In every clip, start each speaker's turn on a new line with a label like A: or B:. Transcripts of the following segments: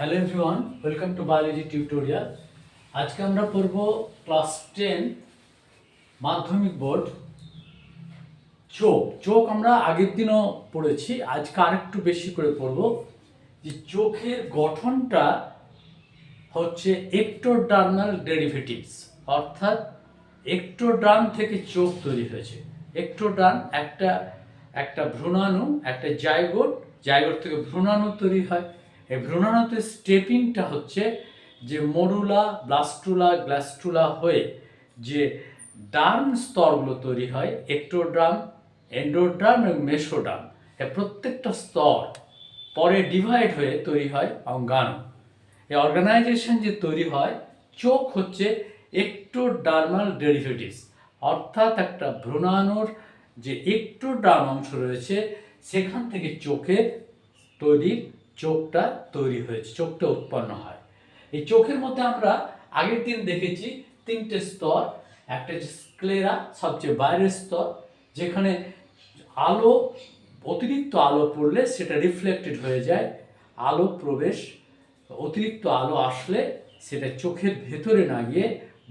A: Hello everyone welcome to biology tutorial আজকে আমরা পড়ব ক্লাস টেন মাধ্যমিক বোর্ড, চোখ। চোখ আমরা আগের দিনও পড়েছি, আজকে আরেকটু বেশি করে পড়ব। যে চোখের গঠনটা হচ্ছে একটোডার্মাল ডেরিভেটিভস অর্থাৎ একটোডার্ম থেকে চোখ তৈরি হয়েছে। একটোডার্ম একটা একটা ভ্রূণাণু, একটা জাইগোট জাইগোট থেকে ভ্রূণাণু তৈরি হয়। এই ভ্রূণাণুতে স্টেপিংটা হচ্ছে যে মরুলা ব্লাস্টুলা গ্লাস্টুলা হয়ে যে ডার্ম স্তরগুলো তৈরি হয়, একটোডার্ম, এন্ডোডার্ম এবং মেসোডার্ম এর প্রত্যেকটা স্তর পরে ডিভাইড হয়ে তৈরি হয় অঙ্গাণু। এই অর্গানাইজেশন যে তৈরি হয়, চোখ হচ্ছে একটোডার্মাল ডেরিভেটিভস অর্থাৎ একটা ভ্রূণাণুর যে একটোডার্ম অংশ রয়েছে, সেখান থেকে চোখের তৈরির চোখটা তৈরি হয়েছে, চোখটা উৎপন্ন হয়। এই চোখের মধ্যে আমরা আগের দিন দেখেছি তিনটে স্তর, একটা স্ক্লেরা সবচেয়ে বাইরের স্তর, যেখানে আলো, অতিরিক্ত আলো পড়লে সেটা রিফ্লেক্টেড হয়ে যায়, আলো প্রবেশ, অতিরিক্ত আলো আসলে সেটা চোখের ভেতরে না গিয়ে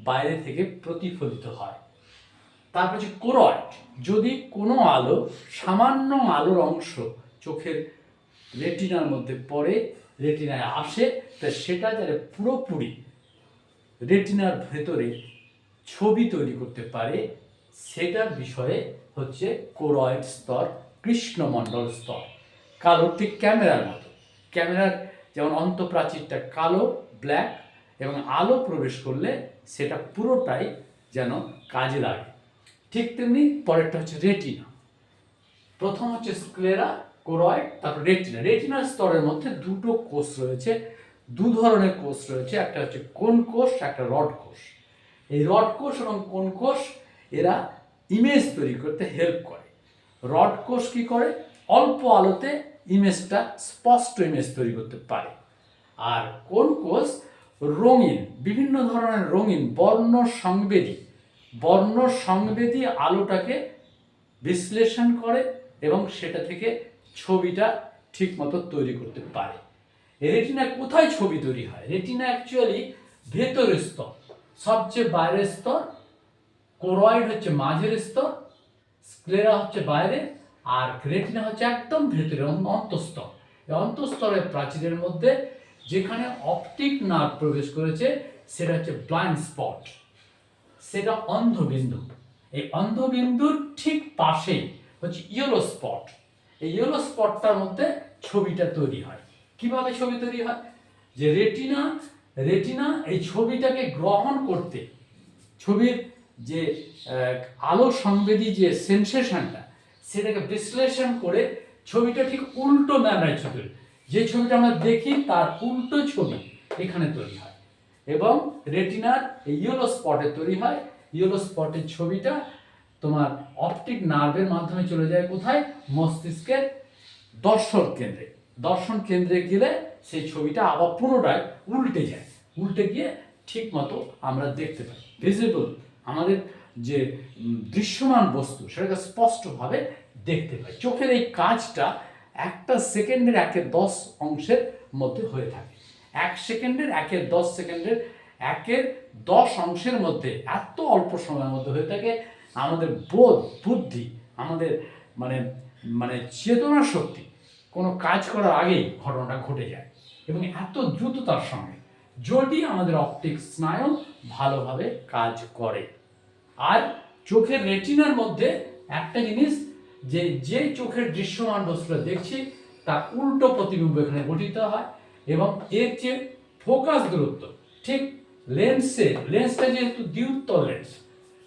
A: বাইরে থেকে প্রতিফলিত হয়। তারপর হচ্ছে কোরয়েড যদি কোনো আলো, সামান্য আলোর অংশ চোখের রেটিনার মধ্যে পড়ে, রেটিনায় আসে, তা সেটা যাতে পুরোপুরি রেটিনার ভেতরে ছবি তৈরি করতে পারে, সেটার বিষয়ে হচ্ছে কোরয়েড স্তর, কৃষ্ণমণ্ডল স্তর। কালো ঠিক ক্যামেরার মতো। ক্যামেরার যেমন অন্তঃপ্রাচীরটা কালো, ব্ল্যাক এবং আলো প্রবেশ করলে সেটা পুরোটাই যেন কাজে লাগে। ঠিক তেমনি পরেরটা হচ্ছে রেটিনা। প্রথম হচ্ছে স্ক্লেরা কোরয়েড তারপর রেটিনা। রেটিনার স্তরের মধ্যে দুটো কোষ রয়েছে, দু ধরনের কোষ রয়েছে, একটা হচ্ছে কোন কোষ, একটা রড কোষ। এই রড কোষ এবং কোন কোষ, এরা ইমেজ তৈরি করতে হেল্প করে। রড কোষ কি করে? অল্প আলোতে ইমেজটা স্পষ্ট ইমেজ তৈরি করতে পারে। আর কোন কোষ? রঙিন, বিভিন্ন ধরনের রঙিন, বর্ণ সংবেদী। বর্ণ সংবেদী আলোটাকে বিশ্লেষণ করে এবং সেটা থেকে ছবিটা ঠিক মতো তৈরি করতে পারে। রেটিনা কোথায় ছবি তৈরি হয়? রেটিনা অ্যাকচুয়ালি ভেতরের স্তর। সবচেয়ে বাইরের স্তর কোরয়েড হচ্ছে মাঝের স্তর স্ক্লেরা হচ্ছে বাইরে, আর রেটিনা হচ্ছে একদম ভেতরে, অন- অন্তঃস্তর। এই অন্তঃস্তরের প্রাচীরের মধ্যে যেখানে অপটিক নার্ভ প্রবেশ করেছে, সেটা হচ্ছে ব্লাইন্ড স্পট সেটা অন্ধবিন্দু। এই অন্ধবিন্দুর ঠিক পাশেই হচ্ছে ইয়েলো স্পট এই ইয়েলো স্পটটার মধ্যে ছবিটা তৈরি হয়। কীভাবে ছবি তৈরি হয়? যে রেটিনা রেটিনা এই ছবিটাকে গ্রহণ করতে, ছবির যে আলো সংবেদী যে সেন্সেশনটা সেটাকে বিশ্লেষণ করে ছবিটা ঠিক উল্টো ম্যানায় ছবি। যে ছবিটা আমরা দেখি, তার উল্টো ছবি এখানে তৈরি হয়। এবং রেটিনার ইয়েলো স্পটে তৈরি হয়। ইয়েলো স্পটের ছবিটা তোমার অপটিক নার্ভের মাধ্যমে চলে যায় কোথায়? মস্তিষ্কের দর্শন কেন্দ্রে। দর্শন কেন্দ্রে গেলে সেই ছবিটা আবার পুনরায় উল্টে যায়। উল্টে গিয়ে ঠিক মতো আমরা দেখতে পাই। ভিজিবল আমাদের যে দৃশ্যমান বস্তু, সেটাকে স্পষ্টভাবে দেখতে পাই। চোখের এই কাজটা একটা সেকেন্ডের একের দশ অংশের মধ্যে হয়ে থাকে। এক সেকেন্ডের একের দশ সেকেন্ডের একের দশ অংশের মধ্যে এত অল্প সময়ের মধ্যে হয়ে থাকে আমাদের বোধ, বুদ্ধি, আমাদের মানে মানে চেতনা শক্তি কোনো কাজ করার আগেই ঘটনাটা ঘটে যায় এবং এত দ্রুততার সঙ্গে। যদি আমাদের অপটিক স্নায়ু ভালোভাবে কাজ করে। আর চোখের রেটিনার মধ্যে একটা জিনিস যে যে চোখের দৃশ্যমান বস্তুটা দেখছি, তার উল্টো প্রতিবিম্ব এখানে গঠিত হয় এবং এর যে ফোকাস দূরত্ব, ঠিক লেন্সের লেন্সটা যেহেতু দ্বিউত্তর লেন্স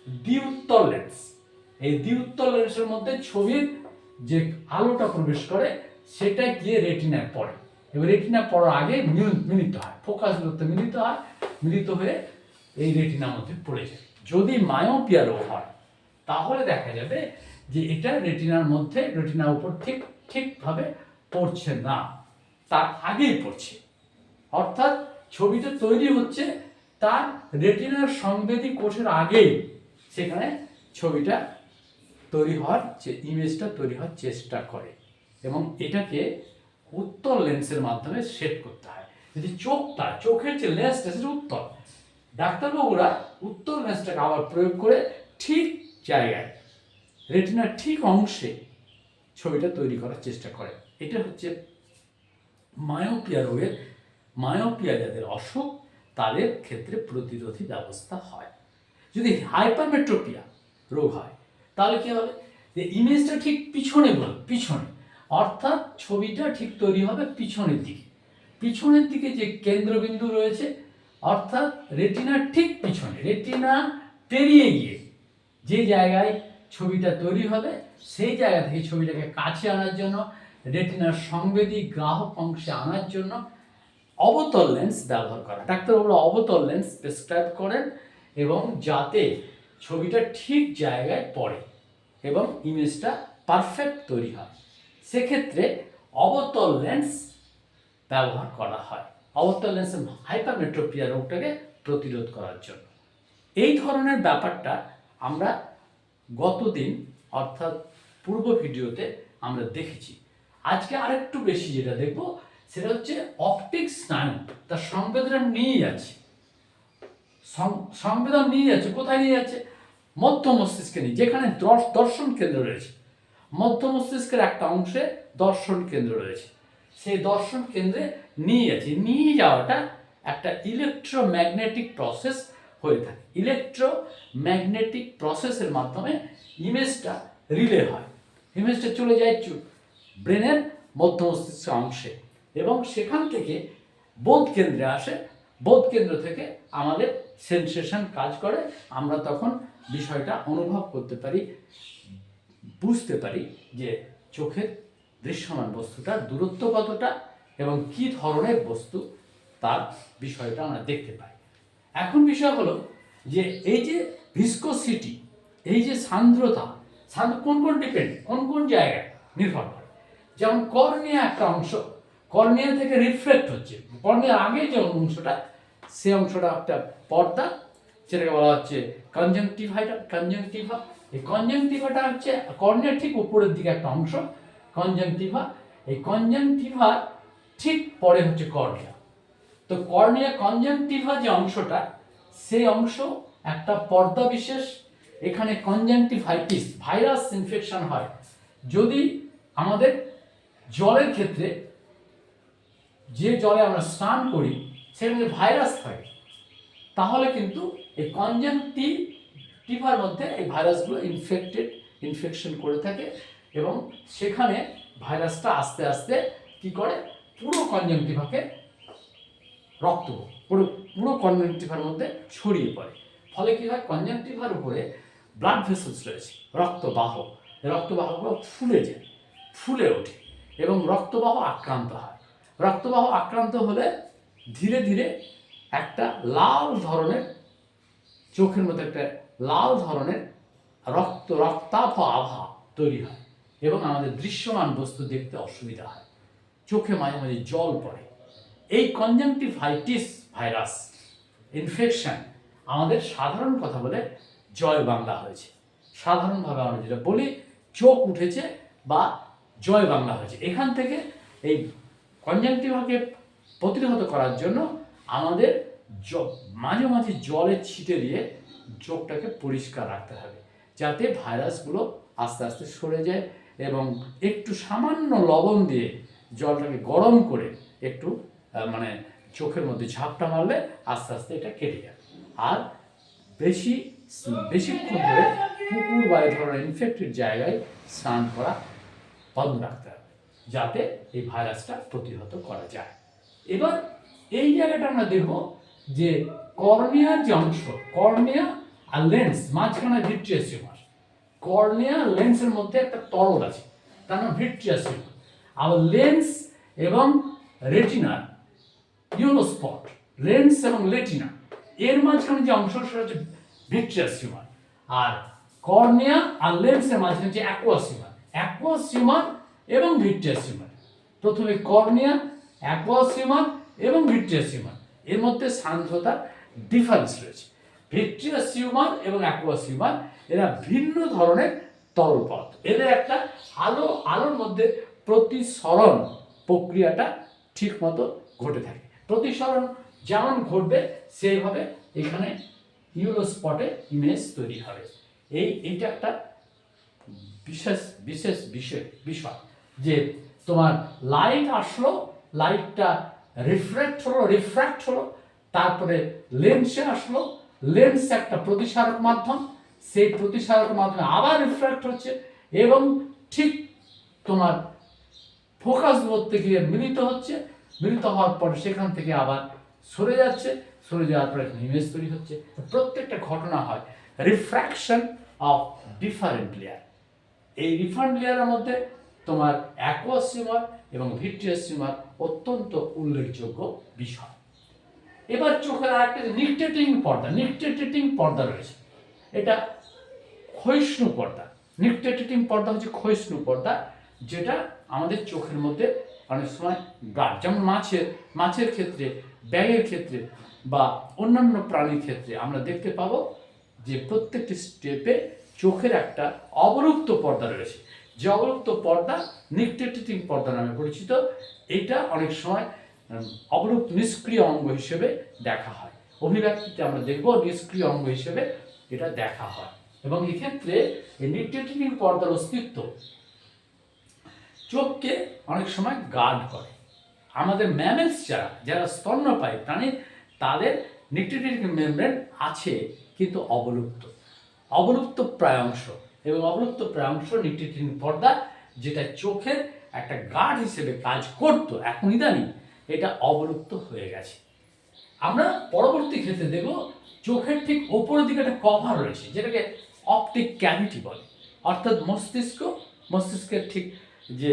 A: দ্বিউত্তর লেন্স এই দ্বিউত্তর লেন্সের মধ্যে ছবির যে আলোটা প্রবেশ করে, সেটা গিয়ে রেটিনায় পড়ে। এবার রেটিনা পড়ার আগে মিল- মিলিত হয় ফোকাস দূরত্ব মিলিত হয়, মিলিত হয়ে এই রেটিনার মধ্যে পড়ে যায়। যদি মায়োপিয়া রোগ হয়, তাহলে দেখা যাবে যে এটা রেটিনার মধ্যে রেটিনার উপর ঠিক, ঠিকভাবে পড়ছে না। তার আগেই পড়ছে। অর্থাৎ ছবিটা তৈরি হচ্ছে তার রেটিনার সংবেদী কোষের আগেই। সেখানে ছবিটা তৈরি হওয়ার ইমেজটা তৈরি হওয়ার চেষ্টা করে। এবং এটাকে উত্তর লেন্সের মাধ্যমে সেট করতে হয়। যদি চোখটা চোখের যে লেন্সটা সেটা উত্তর। ডাক্তারবাবুরা উত্তর লেন্সটাকে আবার প্রয়োগ করে ঠিক জায়গায় রেটিনার ঠিক অংশে ছবিটা তৈরি করার চেষ্টা করে। এটা হচ্ছে মায়োপিয়া রোগের মায়োপিয়া যাদের অসুখ, তাদের ক্ষেত্রে প্রতিরোধী ব্যবস্থা হয়। যদি হাইপারমেট্রোপিয়া রোগ হয়, তাহলে কি হবে? যে ইমেজটা ঠিক পিছনে বল, পিছনে। অর্থাৎ ছবিটা ঠিক তৈরি হবে পিছনের দিকে। পিছনের দিকে যে কেন্দ্রবিন্দু রয়েছে, অর্থাৎ রেটিনার ঠিক পিছনে। রেটিনা পেরিয়ে গিয়ে যে জায়গায় ছবিটা তৈরি হবে, সেই জায়গা থেকে ছবিটাকে কাছে আনার জন্য রেটিনার সংবেদী গ্রাহক অংশে আনার জন্য অবতল লেন্স ব্যবহার করা। ডাক্তারবাবুরা অবতল লেন্স প্রেসক্রাইব করেন। এবং যাতে ছবিটা ঠিক জায়গায় পড়ে এবং ইমেজটা পারফেক্ট তৈরি হয়। সেক্ষেত্রে অবতল লেন্স ব্যবহার করা হয়। অবতল লেন্সের হাইপারমেট্রোপিয়া রোগটাকে প্রতিরোধ করার জন্য। এই ধরনের ব্যাপারটা আমরা গতদিন, অর্থাৎ পূর্ব ভিডিওতে আমরা দেখেছি। আজকে আরেকটু বেশি যেটা দেখব, সেটা হচ্ছে অপটিক স্নায়ু তার সংবেদনা নিয়ে যাচ্ছে সং- সংবেদন নিয়ে যাচ্ছে, কোথায় নিয়ে যাচ্ছে? মধ্য মস্তিষ্কে নিয়ে, যেখানে দর্শ- দর্শন কেন্দ্র রয়েছে। মধ্য মস্তিষ্কের একটা অংশে দর্শন কেন্দ্র রয়েছে। সেই দর্শন কেন্দ্রে নিয়ে যাচ্ছে। নিয়ে যাওয়াটা একটা ইলেকট্রোম্যাগনেটিক প্রসেস হয়ে থাকে। ইলেকট্রোম্যাগনেটিক প্রসেসের মাধ্যমে ইমেজটা রিলে হয়। ইমেজটা চলে যায় ব্রেনের মধ্য মস্তিষ্ক অংশে এবং সেখান থেকে বোধ কেন্দ্রে আসে বোধ কেন্দ্র থেকে আমাদের সেন্সেশন কাজ করে। আমরা তখন বিষয়টা অনুভব করতে পারি, বুঝতে পারি যে চোখের দৃশ্যমান বস্তুটার দূরত্ব কতটা এবং কি ধরনের বস্তু তার বিষয়টা আমরা দেখতে পাই। এখন বিষয় হলো যে এই যে ভিসকোসিটি, এই যে সান্দ্রতা, সান্দ্র কোন কোন ডিপেন্ড কোন কোন জায়গায় নির্ভর করে? যেমন কর্নিয়া একটা অংশ কর্নিয়া থেকে রিফ্লেক্ট হচ্ছে। কর্নিয়ার আগে যে অংশটা সে অংশটা একটা পর্দা সেটাকে বলা হচ্ছে কনজাংটিভাইটা কনজাংটিভা এই কনজাংটিভাটা হচ্ছে, কর্নিয়ার ঠিক উপরের দিকে একটা অংশ কনজাংটিভা এই কনজাংটিভা ঠিক পরে হচ্ছে কর্নিয়া। তো কর্নিয়া কনজাংটিভা যে অংশটা, সেই অংশ একটা পর্দা বিশেষ। এখানে কনজাংটিভাইটিস ভাইরাস ইনফেকশন হয়। যদি আমাদের জলের ক্ষেত্রে যে জলে আমরা স্নান করি, সেখানে ভাইরাস থাকে তাহলে কিন্তু এই কনজাংটিভার মধ্যে এই ভাইরাসগুলো ইনফেক্টেড ইনফেকশন করে থাকে এবং সেখানে ভাইরাসটা আস্তে আস্তে কি করে? পুরো কনজাংটিভাকে রক্ত, পুরো পুরো কনজেন্টিভার মধ্যে ছড়িয়ে পড়ে। ফলে কি হয়? কনজেন্টিভার উপরে ব্লাড ভেসেলস রয়েছে রক্তবাহ রক্তবাহগুলো ফুলে যায়, ফুলে ওঠে এবং রক্তবাহ আক্রান্ত হয়। রক্তবাহ আক্রান্ত হলে ধীরে ধীরে একটা লাল ধরনের, চোখের মধ্যে একটা লাল ধরনের রক্ত, রক্তাভ আভা তৈরি হয় এবং আমাদের দৃশ্যমান বস্তু দেখতে অসুবিধা হয়। চোখে মাঝে মাঝে জল পড়ে। এই কনজাংটিভাইটিস ভাইরাস ইনফেকশন আমাদের সাধারণ কথা বলে জয় বাংলা হয়েছে। সাধারণভাবে আমরা যেটা বলি, চোখ উঠেছে বা জয় বাংলা হয়েছে। এখান থেকে এই কনজাংটিভাকে প্রতিহত করার জন্য আমাদের মাঝে মাঝে জলে ছিটে দিয়ে চোখটাকে পরিষ্কার রাখতে হবে, যাতে ভাইরাসগুলো আস্তে আস্তে সরে যায় এবং একটু সামান্য লবণ দিয়ে জলটাকে গরম করে একটু মানে চোখের মধ্যে ঝাপটা মারলে আস্তে আস্তে এটা কেটে যায়। আর বেশি বেশিক্ষণ ধরে পুকুর বা এই ধরনের ইনফেক্টেড জায়গায় স্নান করা বন্ধ রাখতে হবে। যাতে এই ভাইরাসটা প্রতিহত করা যায়। এবার এই জায়গাটা আমরা দেখব যে কর্নিয়ার যে অংশ, কর্নিয়া আর লেন্স, মাঝখানে ভিট্রিয়াস টিউমার। কর্নিয়া লেন্সের মধ্যে একটা তরল আছে, তার নাম ভিট্রিয়াস টিউমার। আর লেন্স এবং রেটিনার ইউনো স্পট লেন্স এবং লেটিনা, এর মাঝখানে যে অংশ, সেটা হচ্ছে ভিট্রিয়াস টিউমার। আর কর্নিয়া আর লেন্সের মাঝখানে যে অ্যাকোয়াস টিউমার অ্যাকোয়াস টিউমার এবং ভিট্রিয়াস টিউমার প্রথমে কর্নিয়া অ্যাকোয়াস টিউমার এবং ভিট্রিয়াস টিউমার এর মধ্যে সান্দ্রতার ডিফারেন্স রয়েছে। ভিট্রিয়াস টিউমার এবং অ্যাকোয়াস টিউমার এরা ভিন্ন ধরনের তরল পদার্থ এদের একটা আলো, আলোর মধ্যে প্রতিসরণ প্রক্রিয়াটা ঠিক মতো ঘটে থাকে। প্রতিসরণ যেমন ঘটবে, সেইভাবে এখানে নিউরো স্পটে ইমেজ তৈরি হবে। এই, এইটা একটা বিশেষ বিশেষ বিষয় বিষয়। যে তোমার লাইট আসলো লাইটটা রিফ্লেক্ট হলো রিফ্র্যাক্ট হলো, তারপরে লেন্সে আসলো লেন্স একটা প্রতিসারক মাধ্যম, সেই প্রতিসারক মাধ্যমে আবার রিফ্র্যাক্ট হচ্ছে এবং ঠিক তোমার ফোকাস করতে গিয়ে মিলিত হচ্ছে, মিলিত হওয়ার পরে সেখান থেকে আবার সরে যাচ্ছে, সরে যাওয়ার পরে ইমেজ তৈরি হচ্ছে। প্রত্যেকটা ঘটনা হয় রিফ্র্যাকশন অফ ডিফারেন্ট লেয়ার এই রিফান্ড লেয়ারের মধ্যে তোমার অ্যাকোয়াস সিমার এবং ভিট্রিয়াস অত্যন্ত উল্লেখযোগ্য বিষয়। এবার চোখের আর একটা নিকটেটিং পর্দা নিকটেটিং পর্দা রয়েছে। এটা ক্ষয়িষ্ণু পর্দা। নিকটেটিং পর্দা হচ্ছে ক্ষয়িষ্ণু পর্দা, যেটা আমাদের চোখের মধ্যে অনেক সময় গাঢ়, যেমন মাছের মাছের ক্ষেত্রে, ব্যাঙের ক্ষেত্রে বা অন্যান্য প্রাণীর ক্ষেত্রে আমরা দেখতে পাবো যে প্রত্যেকটি স্টেপে চোখের একটা অবলুপ্ত পর্দা রয়েছে। যে পর্দা নিকটেটিং পর্দা নামে পরিচিত। এটা অনেক সময় অবলুপ্ত নিষ্ক্রিয় অঙ্গ হিসেবে দেখা হয়। অভিব্যক্তিতে আমরা দেখব নিষ্ক্রিয় অঙ্গ হিসেবে এটা দেখা হয়। এবং এক্ষেত্রে এই নিকটেটিং পর্দার অস্তিত্ব চোখকে অনেক সময় গার্ড করে। আমাদের ম্যামেলস যারা যারা স্তন্যপায়ী প্রাণী, তাদের নিকটেটিক মেমব্রেন আছে, কিন্তু অবলুপ্ত অবলুপ্ত প্রায় অংশ। এবং অবলুপ্ত প্রায় অংশ নিকটেটিক পর্দা, যেটা চোখের একটা গার্ড হিসেবে কাজ করতো, এখন ইদানিং এটা অবলুপ্ত হয়ে গেছে। আমরা পরবর্তী ক্ষেত্রে দেখব চোখের ঠিক ওপরের দিকে একটা কভার রয়েছে, যেটাকে অপটিক ক্যাভিটি বলে। অর্থাৎ মস্তিষ্ক, মস্তিষ্কের ঠিক যে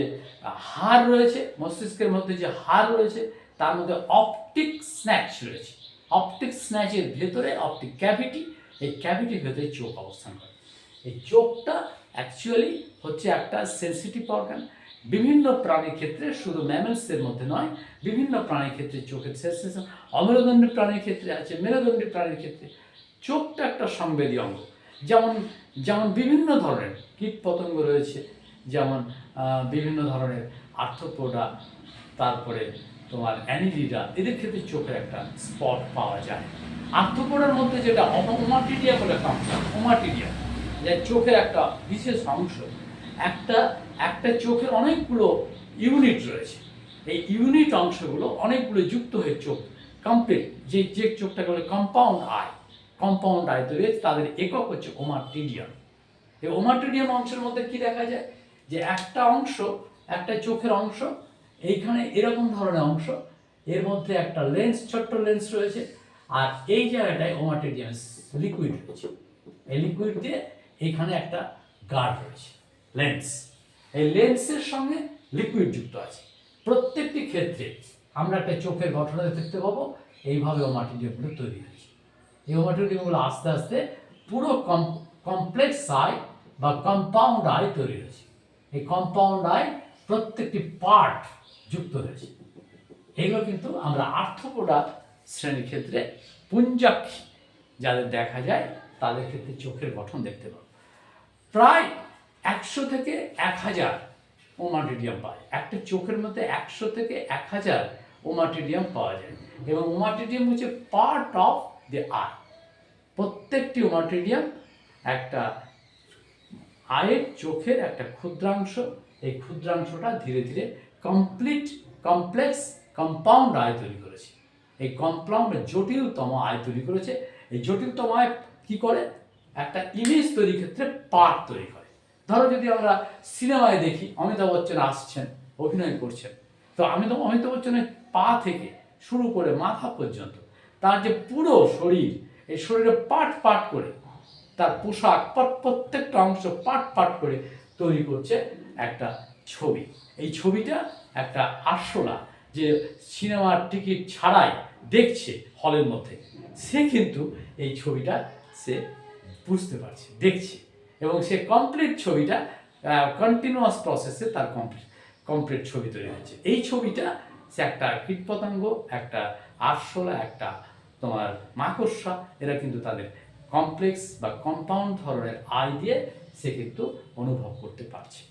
A: হার রয়েছে, মস্তিষ্কের মধ্যে যে হার রয়েছে, তার মধ্যে অপটিক স্ন্যাচ রয়েছে। অপটিক স্ন্যাচের ভেতরে অপটিক ক্যাভিটি এই ক্যাভিটির ভেতরে চোখ অবস্থান করে। এই চোখটা অ্যাকচুয়ালি হচ্ছে একটা সেন্সিটিভ অর্গান বিভিন্ন প্রাণীর ক্ষেত্রে শুধু ম্যামেলসের মধ্যে নয়, বিভিন্ন প্রাণীর ক্ষেত্রে চোখের সেন্সেশন অমেরুদণ্ডী প্রাণীর ক্ষেত্রে আছে, মেরুদণ্ডী প্রাণীর ক্ষেত্রে। চোখটা একটা সংবেদী অঙ্গ। যেমন যেমন বিভিন্ন ধরনের কীট পতঙ্গ রয়েছে, যেমন বিভিন্ন ধরনের আর্থ্রোপোডা, তারপরে তোমার অ্যানিলিডা, এদের ক্ষেত্রে চোখের একটা স্পট পাওয়া যায়। আর্থ্রোপোডার মধ্যে যেটা ওমাটিডিয়া বলে ওমাটিডিয়া যে চোখের একটা বিশেষ অংশ, একটা একটা চোখের অনেকগুলো ইউনিট রয়েছে। এই ইউনিট অংশগুলো অনেকগুলো যুক্ত হয়ে চোখ কমপ্লিট যে যে চোখটাকে বলে কম্পাউন্ড আই কম্পাউন্ড আই তৈরি তাদের একক হচ্ছে ওমাটিডিয়াম এই ওমাটিডিয়াম অংশের মধ্যে কি দেখা যায়? যে একটা অংশ, একটা চোখের অংশ, এইখানে এরকম ধরনের অংশ, এর মধ্যে একটা লেন্স ছোট্ট লেন্স রয়েছে, আর এই জায়গাটায় ওমাটিডিয়াম লিকুইড রয়েছে। এই লিকুইড দিয়ে এখানে একটা গার্ড রয়েছে লেন্স এই লেন্সের সঙ্গে লিকুইড যুক্ত আছে। প্রত্যেকটি ক্ষেত্রে আমরা একটা চোখের গঠনে দেখতে পাবো। এইভাবে ও ওমাটিডিয়ামগুলো তৈরি হয়েছে। এই ও ওমাটিডিয়ামগুলো আস্তে আস্তে পুরো কম কমপ্লেক্স আই বা কম্পাউন্ড আই তৈরি হয়েছে। এই কম্পাউন্ড আই প্রত্যেকটি পার্ট যুক্ত হয়েছে। এগুলো কিন্তু আমরা আর্থপোডা শ্রেণির ক্ষেত্রে পুঞ্জাক্ষী যাদের দেখা যায়, তাদের ক্ষেত্রে চোখের গঠন দেখতে পাবো। প্রায় একশো থেকে এক হাজার ওমাটিডিয়াম পায়। একটা চোখের মধ্যে একশো থেকে এক হাজার ওমাটিডিয়াম পাওয়া যায়। এবং ওমাটিডিয়াম হচ্ছে পার্ট অফ দি আই প্রত্যেকটি ওমাটিডিয়াম একটা আয়ের চোখের একটা ক্ষুদ্রাংশ। এই ক্ষুদ্রাংশটা ধীরে ধীরে কমপ্লিট কমপ্লেক্স কম্পাউন্ড আয় তৈরি করেছে। এই কম্পাউন্ড জটিলতম আয় তৈরি করেছে। এই জটিলতম আয় কি করে? একটা ইমেজ তৈরির ক্ষেত্রে পার্ট তৈরি করে। ধরো যদি আমরা সিনেমায় দেখি, অমিতাভ বচ্চন আসছেন, অভিনয় করছেন। তো আমি তো অমিতাভ বচ্চনের পা থেকে শুরু করে মাথা পর্যন্ত তার যে পুরো শরীর, এই শরীরে পাট পাট করে তার পোশাক প্রত- প্রত্যেকটা অংশ পাট পাট করে তৈরি করছে একটা ছবি। এই ছবিটা একটা আরশোলা যে সিনেমার টিকিট ছাড়াই দেখছে হলের মধ্যে। সে কিন্তু এই ছবিটা সে বুঝতে পারছে, দেখছে। এবং সে কমপ্লিট ছবিটা কন্টিনিউয়াস প্রসেসে তার কমপ্লিট কমপ্লিট ছবি তৈরি হচ্ছে এই ছবিটা সে একটা কীটপতঙ্গ একটা আরশোলা, একটা তোমার মাকড়সা, এরা কিন্তু তাদের কমপ্লেক্স বা কম্পাউন্ড ধরনের আয় দিয়ে সে কিন্তু অনুভব করতে পারছে।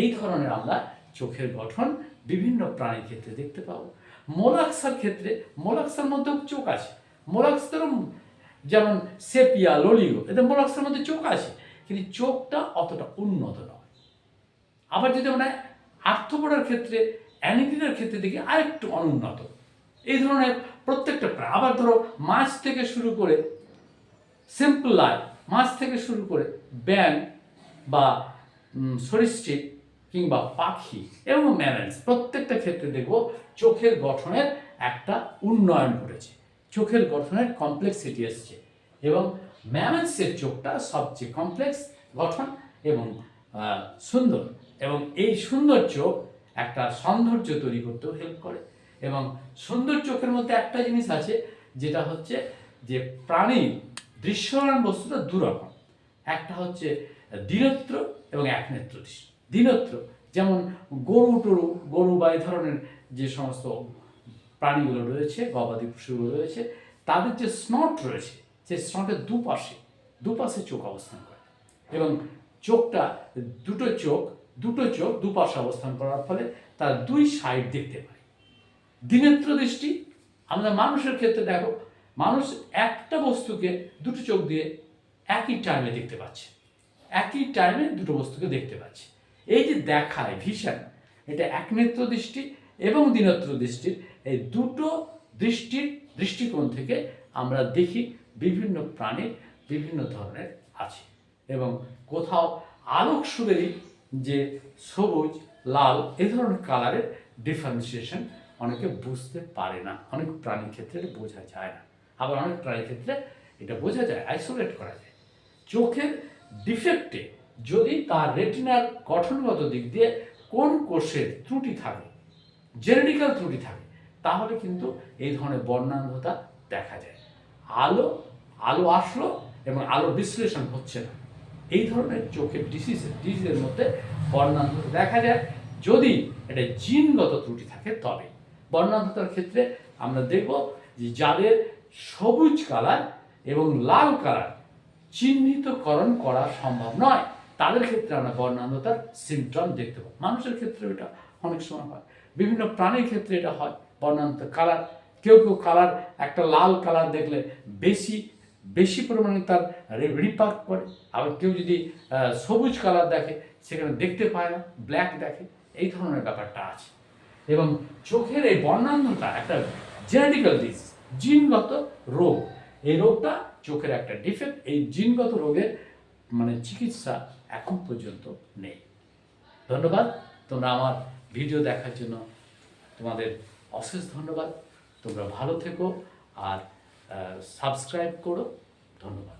A: এই ধরনের আমরা চোখের গঠন বিভিন্ন প্রাণীর ক্ষেত্রে দেখতে পাবো। মোলাক্সার ক্ষেত্রে, মোলাক্সার মধ্যেও চোখ আছে। মোলাক্সারও যেমন সেপিয়া ললিও এদের মোলাক্সার মধ্যে চোখ আছে, কিন্তু চোখটা অতটা উন্নত নয়। আবার যদি আমরা আর্থপড়ার ক্ষেত্রে অ্যানিটিনের ক্ষেত্রে দেখি, আরেকটু অনুন্নত। এই ধরনের প্রত্যেকটা প্রায়, আবার ধরো মাছ থেকে শুরু করে সিম্পল লাইফ মাছ থেকে শুরু করে ব্যাং বা সরীসৃপ কিংবা পাখি এবং ম্যামেন্স প্রত্যেকটা ক্ষেত্রে দেখব চোখের গঠনের একটা উন্নয়ন ঘটেছে। চোখের গঠনের কমপ্লেক্সিটি এসছে। এবং ম্যামেন্সের চোখটা সবচেয়ে কমপ্লেক্স গঠন এবং সুন্দর। এবং এই সুন্দর চোখ একটা সৌন্দর্য তৈরি করতেও হেল্প করে। এবং সুন্দর চোখের মধ্যে একটা জিনিস আছে, যেটা হচ্ছে যে প্রাণীর দৃশ্যমান বস্তুটা দুরকম। একটা হচ্ছে দিনত্র এবং একনেত্র দৃশ্য দিনত্র, যেমন গরু টরু গরু বা এই ধরনের যে সমস্ত প্রাণীগুলো রয়েছে, গবাদি পশুগুলো রয়েছে, তাদের যে স্নট রয়েছে, যে স্নটের দুপাশে দুপাশে চোখ অবস্থান করে। এবং চোখটা দুটো চোখ দুটো চোখ দুপাশে অবস্থান করার ফলে তার দুই সাইড দেখতে পায় দিনেত্র দৃষ্টি, আমরা মানুষের ক্ষেত্রে দেখো, মানুষ একটা বস্তুকে দুটো চোখ দিয়ে একই টাইমে দেখতে পাচ্ছে। একই টাইমে দুটো বস্তুকে দেখতে পাচ্ছে। এই যে দেখায় ভিশন এটা একনেত্র দৃষ্টি এবং দিনত্র দৃষ্টির, এই দুটো দৃষ্টির দৃষ্টিকোণ থেকে আমরা দেখি বিভিন্ন প্রাণীর বিভিন্ন ধরনের আছে। এবং কোথাও আলোক সুরেরই যে সবুজ, লাল এ ধরনের কালারের ডিফারেন্সিয়েশন অনেকে বুঝতে পারে না। অনেক প্রাণীর ক্ষেত্রে বোঝা যায় না। আবার অনেক প্রাণীর ক্ষেত্রে এটা বোঝা যায় আইসোলেট করা যায়। চোখের ডিফেক্টে যদি তার রেটিনার গঠনগত দিক দিয়ে কোন কোষের ত্রুটি থাকে জেনেটিক্যাল ত্রুটি থাকে, তাহলে কিন্তু এই ধরনের বর্ণান্ধতা দেখা যায়। আলো আলো আসলো এবং আলো বিশ্লেষণ হচ্ছে না। এই ধরনের চোখের ডিসিজ ডিজিজের মধ্যে বর্ণান্ধতা দেখা যায়। যদি এটা জিনগত ত্রুটি থাকে, তবে। বর্ণান্ধতার ক্ষেত্রে আমরা দেখব যে যাদের সবুজ কালার এবং লাল কালার চিহ্নিতকরণ করা সম্ভব নয়, তাদের ক্ষেত্রে আমরা বর্ণান্ধতার সিমটম দেখতে পাবো। মানুষের ক্ষেত্রে এটা অনেক সময় হয়। বিভিন্ন প্রাণীর ক্ষেত্রে এটা হয়, বর্ণান্ত কালার কেউ কেউ কালার একটা লাল কালার দেখলে বেশি বেশি পরিমাণে তার রিপার্ক করে। আবার কেউ যদি সবুজ কালার দেখে, সেখানে দেখতে পায় না ব্ল্যাক দেখে, এই ধরনের ব্যাপারটা আছে। এবং চোখের এই বর্ণান্ধতা একটা জেনেটিক্যাল ডিস জিনগত রোগ। এই রোগটা চোখের একটা ডিফেক্ট এই জিনগত রোগের মানে চিকিৎসা এখন পর্যন্ত নেই। ধন্যবাদ। তোমরা আমার ভিডিও দেখার জন্য তোমাদের অশেষ ধন্যবাদ। তোমরা ভালো থেকো আর সাবস্ক্রাইব করো। ধন্যবাদ।